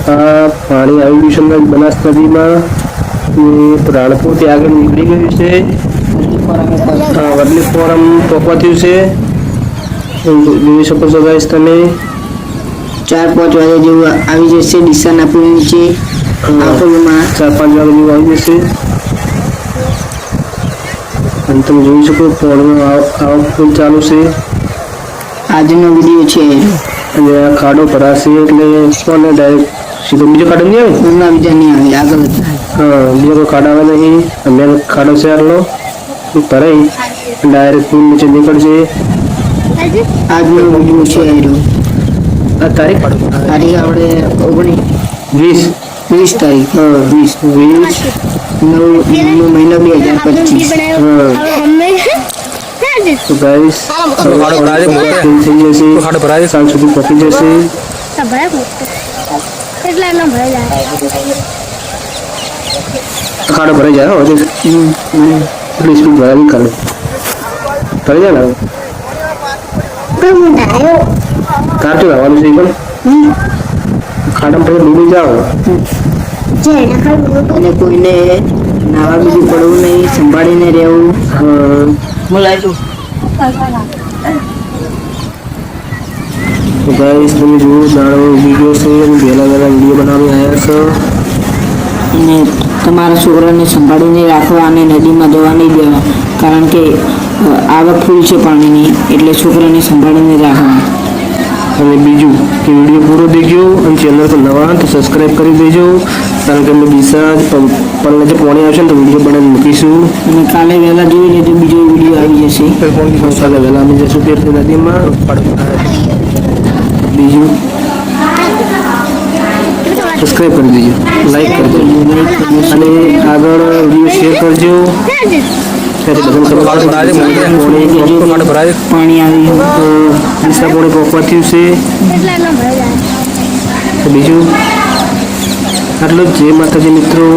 આ પાણી આવી ગયું છે હમણાં બનાસ નદીમાં ને રાણપુરથી આગળ નીકળી ગયું છે આ વડલી ફોરમ પહોંચવા થયું છે જોઈ શકો છો ગાઈસ તમે ચાર પાંચ વાગે જેવું આવી જશે ડીસાના પુલ નીચે આ પુલમાં ચાર પાંચ વાગે જેવું આવી જશે અને તમે જોઈ શકો પાણીનો આવ- આવક ફૂલ ચાલુ છે આજનો વિડીયો છે અને આ ખાડો ભરાશે એટલે કોને ડાયરેક્ટ સીધો બીજો ખાડો નહીં આવે પુલમાં બીજા નહીં આવે આગળ જ હા બીજો કોઈ ખાડો આવે નહીં અમે ખાડો છે આટલો ભરાઈ ડાયરેક્ટ પુલ નીચે નીકળશે આજનો વિડીયો છે એરો આ તારીખ તારીખ આપણે ઓગણીસ વીસ વીસ તારીખ હા વીસ વીસ નવ નવમો મહિનો બે હજાર પચીસ તો ગાઈસ ખાડો ભરાય છે, મોટો. થઈ જશે ખાડો ભરાય છે. સાંજ સુધી પતી જશે એટલા એનો ભરાય જાય. કાળો ભરાઈ જાય હો એટલી સ્પીડ ભરાવી કાળો. ભરાઈ જાય ને હવે. કાચું લાવવાનું છે પણ? ખાડામાં પછી ડૂબી જાઓ. અને કોઈને નાવા બીજું પડવું નહીં સંભાળીને રહેવું. હા. તો ગાઈસ તમે જુઓ દાડો વીડિયો છે અને પહેલાં વહેલા વીડિયો બનાવી આવ્યા છો. અને તમારા છોકરાને સંભાળીને રાખવા અને નદીમાં જવા નહીં દેવા કારણ કે આવક ફૂલ છે પાણીની એટલે છોકરાને સંભાળીને રાખવા. અને બીજું કે વીડિયો પૂરો દેજો અને ચેનલ પર નવા તો સબસ્ક્રાઈબ કરી દેજો. કારણ કે અમે બીજા પલ્લે જે પોણી આવશે ને તો વીડિયો બનાવી મૂકીશું. અને કાલે વહેલા જોઈ લેજો બીજો વીડિયો આવી જશે. કાલે વહેલા આવી જશું તે નદીમાં. બીજું સબસ્ક્રાઈબ કરી દેજો લાઈક કરજો અને આગળ વીડિયો શેર કરજો. પાણી આવી તો ડીસા પોણી પોકવા થયું છે બીજું આટલું જ જે માતાજી મિત્રો